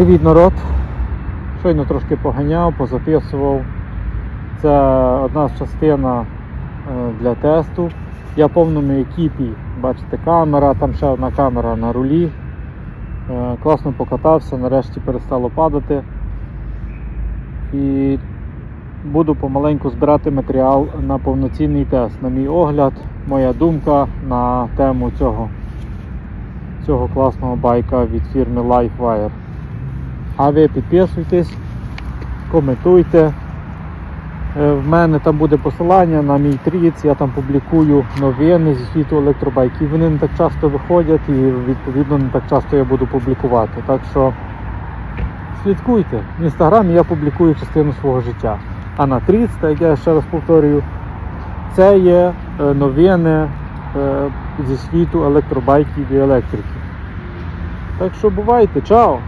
Привіт, народ! Щойно трошки поганяв, позаписував. Це одна з частина е, для тесту. Я в повному екіпі, бачите, камера, там ще одна камера на рулі. Е, Класно покатався, нарешті перестало падати. І буду помаленьку збирати матеріал на повноцінний тест. На мій огляд, моя думка на тему цього, цього класного байка від фірми LifeWire. А ви підписуйтесь, коментуйте. Е, В мене там буде посилання на мій тріц, я там публікую новини зі світу електробайків. Вони не так часто виходять і відповідно не так часто я буду публікувати. Так що слідкуйте. В інстаграмі я публікую частину свого життя. А на тріц, так як я ще раз повторюю, це є е, новини е, зі світу електробайків і електрики. Так що бувайте, чао!